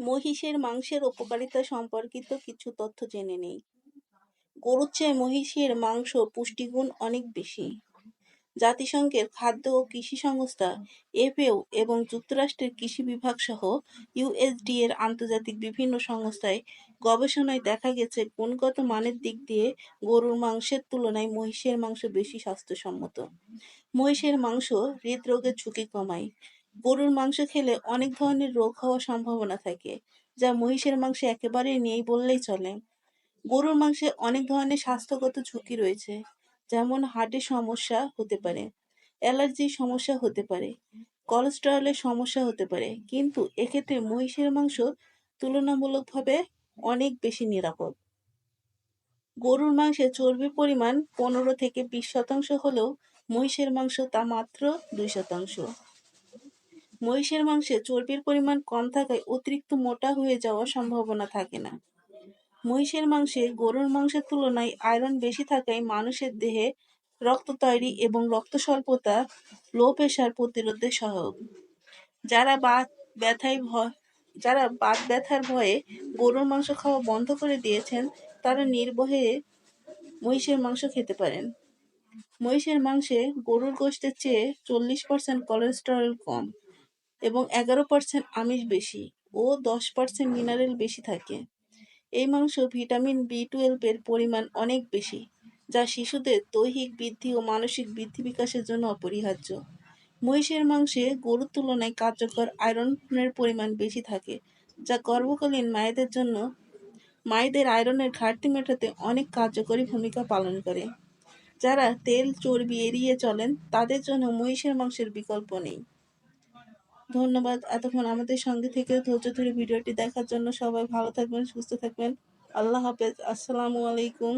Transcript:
মহিষের মাংসের উপকারিতা সম্পর্কিত কিছু তথ্য জেনে নেই। গরুর চেয়ে মহিষের মাংস পুষ্টিগুণ অনেক বেশি। জাতিসংঘের খাদ্য ও কৃষি সংস্থা এফএও এবং যুক্তরাষ্ট্রের কৃষি বিভাগ সহ ইউএসডি এর আন্তর্জাতিক বিভিন্ন সংস্থায় গবেষণায় দেখা গেছে, গুণগত মানের দিক দিয়ে গরুর মাংসের তুলনায় মহিষের মাংস বেশি স্বাস্থ্যসম্মত। মহিষের মাংস হৃদরোগের ঝুঁকি কমায়। গরুর মাংস খেলে অনেক ধরনের রোগ হওয়ার সম্ভাবনা থাকে, যা মহিষের মাংসে একেবারেই নেই বললেই চলে। গরুর মাংসে অনেক ধরনের স্বাস্থ্যগত ঝুঁকি রয়েছে, যেমন হার্টের সমস্যা হতে পারে, অ্যালার্জির সমস্যা হতে পারে, কোলেস্টেরলের সমস্যা হতে পারে, কিন্তু এক্ষেত্রে মহিষের মাংস তুলনামূলকভাবে অনেক বেশি নিরাপদ। গরুর মাংসে চর্বির পরিমাণ পনেরো থেকে বিশ শতাংশ হলেও মহিষের মাংস তা মাত্র দুই শতাংশ। মহিষের মাংসে চর্বির পরিমাণ কম থাকায় অতিরিক্ত মোটা হয়ে যাওয়ার সম্ভাবনা থাকে না। মহিষের মাংসে গরুর মাংসের তুলনায় আয়রন বেশি থাকায় মানুষের দেহে রক্ত তৈরি এবং রক্ত স্বল্পতা লো প্রেশার প্রতিরোধে সহায়ক। যারা বাত ব্যথায় ভয় যারা বাত ব্যথার ভয়ে গরুর মাংস খাওয়া বন্ধ করে দিয়েছেন, তারা নির্ভয়ে মহিষের মাংস খেতে পারেন। মহিষের মাংসে গরুর গোশতের চেয়ে চল্লিশ পার্সেন্ট কোলেস্টেরল কম। এবং এগারো পার্সেন্ট আমিষ বেশি ও দশ পার্সেন্ট মিনারেল বেশি থাকে। এই মাংস ভিটামিন বি টুয়েলভের পরিমাণ অনেক বেশি, যা শিশুদের দৈহিক বৃদ্ধি ও মানসিক বৃদ্ধি বিকাশের জন্য অপরিহার্য। মহিষের মাংসে গরুর তুলনায় কার্যকর আয়রনের পরিমাণ বেশি থাকে, যা গর্ভকালীন মায়েদের জন্য, মায়েদের আয়রনের ঘাটতি মেটাতে অনেক কার্যকরী ভূমিকা পালন করে। যারা তেল, চর্বি এড়িয়ে চলেন, তাদের জন্য মহিষের মাংসের বিকল্প নেই। ধন্যবাদ। এতক্ষণ আমাদের সঙ্গে থেকে ধৈর্য ধরে ভিডিওটি দেখার জন্য সবাই ভালো থাকবেন, সুস্থ থাকবেন। আল্লাহ হাফেজ। আসসালামু আলাইকুম।